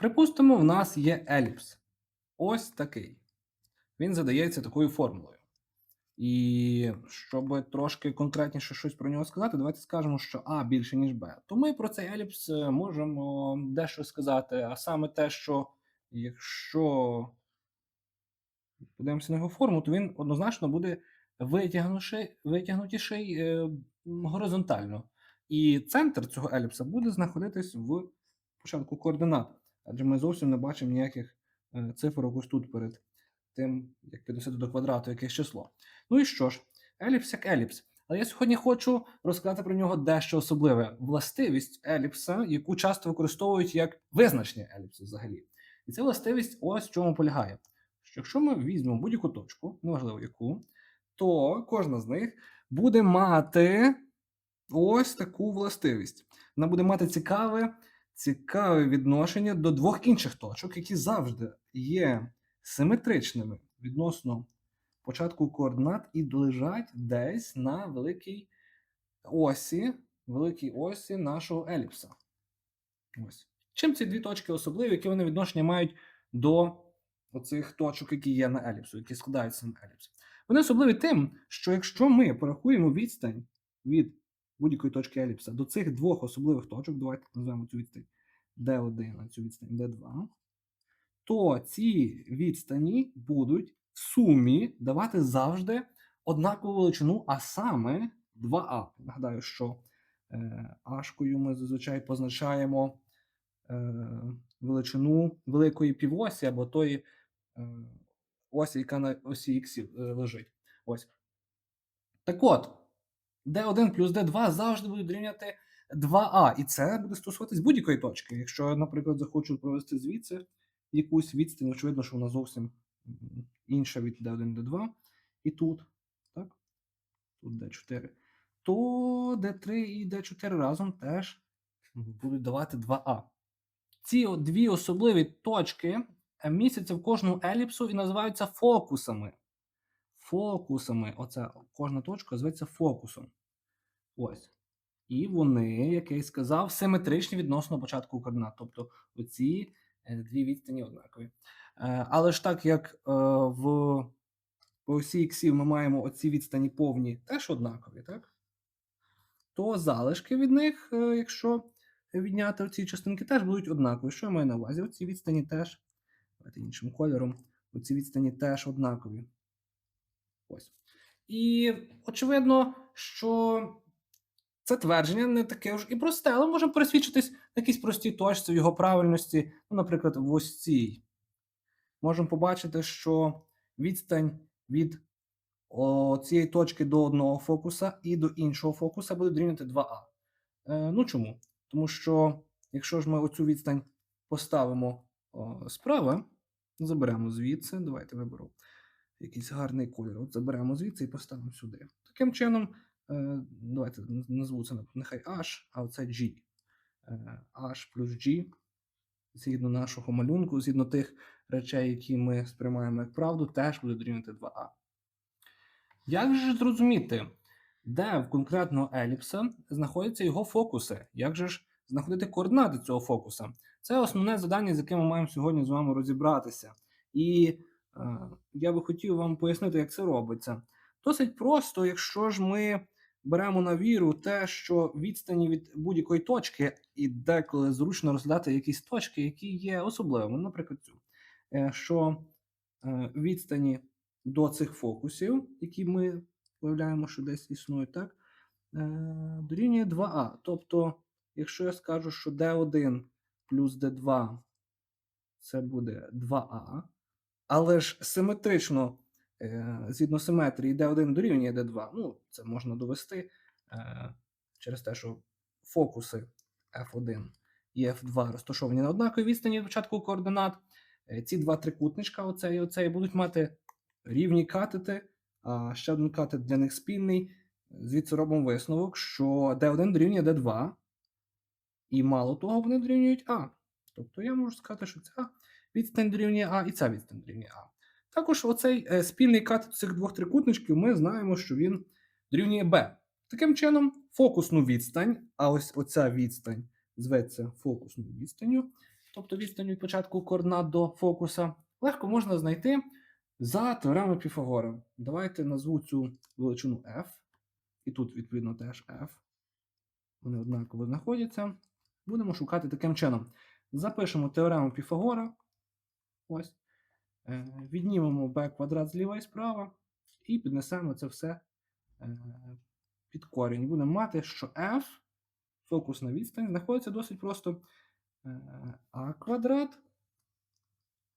Припустимо, в нас є еліпс. Ось такий. Він задається такою формулою. І щоб трошки конкретніше щось про нього сказати, давайте скажемо, що А більше, ніж Б. То ми про цей еліпс е, можемо дещо сказати, а саме те, що якщо подивимося на його форму, то він однозначно буде витягнутіший, е, горизонтально. І центр цього еліпса буде знаходитись в початку координат. Адже ми зовсім не бачимо ніяких е, цифрок ось тут перед тим, як підносити до квадрату якесь число. Ну і що ж, еліпс як еліпс. Але я сьогодні хочу розказати про нього дещо особливе властивість еліпса, яку часто використовують як визначення еліпсу взагалі. І ця властивість ось в чому полягає. Що якщо ми візьмемо будь-яку точку, неважливо яку, то кожна з них буде мати ось таку властивість. Вона буде мати цікаве, цікаве відношення до двох інших точок, які завжди є симетричними відносно початку координат і лежать десь на великій осі, великій осі нашого еліпса. Ось. Чим ці дві точки особливі, які вони відношення мають до оцих точок, які є на еліпсу, які складаються на еліпс? Вони особливі тим, що якщо ми порахуємо відстань від будь-якої точки еліпса до цих двох особливих точок, давайте назвемо цю відстань D1, а цю відстань D2, то ці відстані будуть в сумі давати завжди однакову величину, а саме 2а. Нагадаю, що е, ашкою ми зазвичай позначаємо е, величину великої півосі або тої е, осі, яка на осі е, лежить. Ось. Так от, D1 плюс D2 завжди будуть дорівняти 2а, і це буде стосуватись будь-якої точки. Якщо я, наприклад, захочу провести звідси якусь відстань, очевидно, що вона зовсім інша від D1 D2, і тут, так? Тут D4, то D3 і D4 разом теж будуть давати 2а. Ці дві особливі точки е, містяться в кожному еліпсу і називаються фокусами. Фокусами. Оця кожна точка зветься фокусом. Ось. І вони, як я і сказав, симетричні відносно початку координат. Тобто оці е, дві відстані однакові. Е, Але ж так як е, в по осі іксів ми маємо оці відстані повні теж однакові, так? То залишки від них, якщо відняти оці частинки, теж будуть однакові. Що я маю на увазі? Оці відстані теж, давайте іншим кольором, оці відстані теж однакові. Ось. І очевидно, що це твердження не таке ж і просте, але можемо пересвідчитись на якійсь простій точці в його правильності, ну, наприклад, в ось цій. Можемо побачити, що відстань від о, цієї точки до одного фокуса і до іншого фокуса буде дорівнювати 2а. Е, ну чому? Тому що, якщо ж ми оцю відстань поставимо о, справа, заберемо звідси, давайте виберу якийсь гарний колір. От заберемо звідси і поставимо сюди. Таким чином, давайте назву це нехай H, а оце G. Е, H плюс G, згідно нашого малюнку, згідно тих речей, які ми сприймаємо як правду, теж буде дорівнювати 2а. Як же зрозуміти, де в конкретного еліпса знаходяться його фокуси? Як же ж знаходити координати цього фокуса? Це основне завдання, з яким ми маємо сьогодні з вами розібратися. І е, я би хотів вам пояснити, як це робиться. Досить просто, якщо ж ми беремо на віру те, що відстані від будь-якої точки, і деколи зручно розглядати якісь точки, які є особливими, наприклад, цю, е, що е, відстані до цих фокусів, які ми виявляємо, що десь існують, так, е, дорівнює 2а. Тобто, якщо я скажу, що d1 плюс d2 це буде 2а, але ж симетрично, згідно симетрії, d1 дорівнює d2, ну, це можна довести е, через те, що фокуси F1 і F2 розташовані на однаковій відстані від початку координат. Е, Ці два трикутничка, оцей і оцей, будуть мати рівні катети, а ще один катет для них спільний. Звідси робимо висновок, що D1 дорівнює D2, і мало того, вони дорівнюють А. Тобто я можу сказати, що ця відстань дорівнює А і ця відстань дорівнює А. Також оцей е, спільний катет цих двох трикутничків ми знаємо, що він дорівнює Б. Таким чином, фокусну відстань, а ось оця відстань зветься фокусною відстанню, тобто відстань від початку координат до фокуса, легко можна знайти за теоремою Піфагора. Давайте назву цю величину f, і тут, відповідно, теж f. Вони однаково знаходяться. Будемо шукати таким чином. Запишемо теорему Піфагора. Ось. Е, Віднімемо b квадрат зліва і справа, і піднесемо це все е, під корінь. Будемо мати, що f, фокусна відстань, знаходиться досить просто е, а квадрат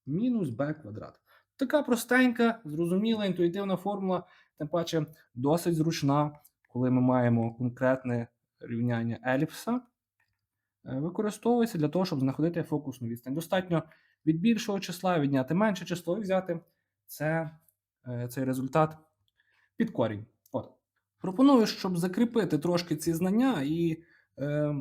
мінус b квадрат. Така простенька, зрозуміла, інтуїтивна формула, тим паче досить зручна, коли ми маємо конкретне рівняння еліпса. Е, Використовується для того, щоб знаходити фокусну відстань. Достатньо від більшого числа відняти менше число і взяти це, е, цей результат під корінь. От. Пропоную, щоб закріпити трошки ці знання і е,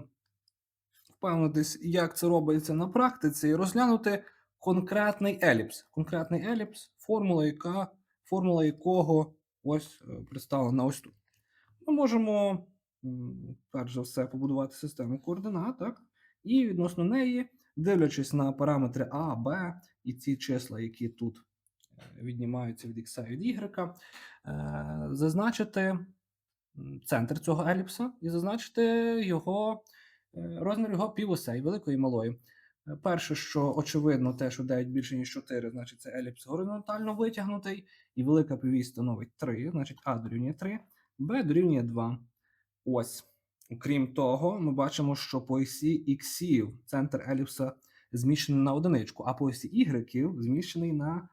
впевнитись, як це робиться на практиці, і розглянути конкретний еліпс. Конкретний еліпс, формула, яка, формула якого ось е, представлена ось тут. Ми можемо, перш за все, побудувати систему координат, так? і відносно неї, дивлячись на параметри А, Б і ці числа, які тут е, віднімаються від х і від y, е, зазначити центр цього еліпса і зазначити його е, розмір його півосей, великої і малої. Перше, що очевидно, те, що 9 більше, ніж 4, значить це еліпс горизонтально витягнутий, і велика півість становить 3, значить А дорівнює 3, Б дорівнює 2. Ось. Крім того, ми бачимо, що по осі іксів центр еліпса зміщений на одиничку, а по осі ігреків зміщений на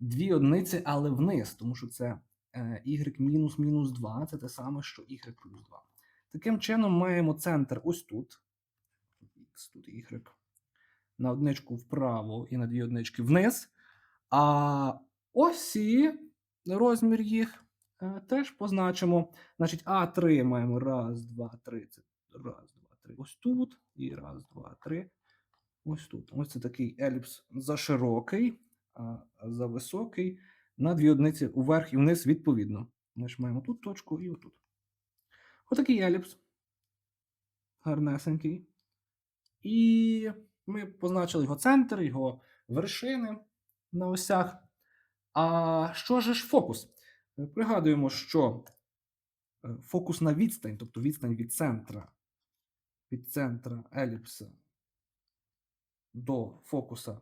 дві одиниці, але вниз, тому що це е, y мінус мінус 2, це те саме, що y плюс 2. Таким чином, маємо центр ось тут. X, тут y. На одничку вправо і на дві однички вниз. А осі, розмір їх е, теж позначимо. Значить, А3 маємо раз, два, три. Це раз, два, три. Ось тут. І раз, два, три. Ось тут. Ось це такий еліпс заширокий, а зависокий. На дві одиниці уверх і вниз відповідно. Ми ж маємо тут точку і отут. Отакий еліпс. Гарнесенький. І ми позначили його центр, його вершини на осях. А що ж фокус? Е, Пригадуємо, що е, фокусна відстань, тобто відстань від центра, від центра еліпса до фокуса,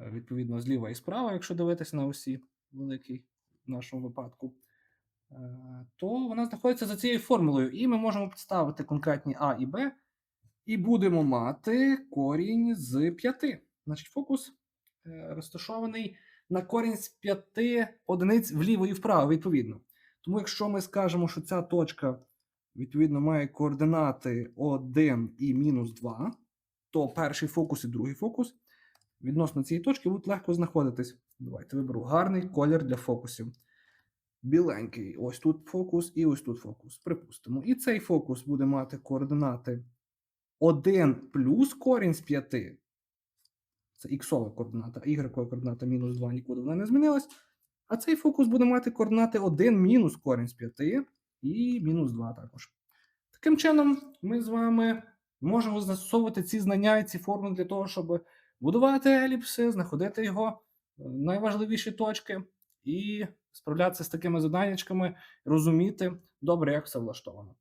е, відповідно, зліва і справа, якщо дивитися на осі великий в нашому випадку, то вона знаходиться за цією формулою. І ми можемо підставити конкретні А і Б, і будемо мати корінь з 5. Значить, фокус розташований на корінь з 5 одиниць вліво і вправо, відповідно. Тому якщо ми скажемо, що ця точка, відповідно, має координати 1 і мінус 2, то перший фокус і другий фокус відносно цієї точки будуть легко знаходитись. Давайте виберу гарний колір для фокусів. Біленький. Ось тут фокус і ось тут фокус. Припустимо. І цей фокус буде мати координати 1 плюс корінь з 5. Це іксова координата, y координата мінус 2 нікуди вона не змінилась. А цей фокус буде мати координати 1 мінус корінь з 5 і мінус 2 також. Таким чином, ми з вами можемо застосовувати ці знання і ці формули для того, щоб будувати еліпси, знаходити його е, найважливіші точки і справлятися з такими заданнячками, розуміти добре, як все влаштовано.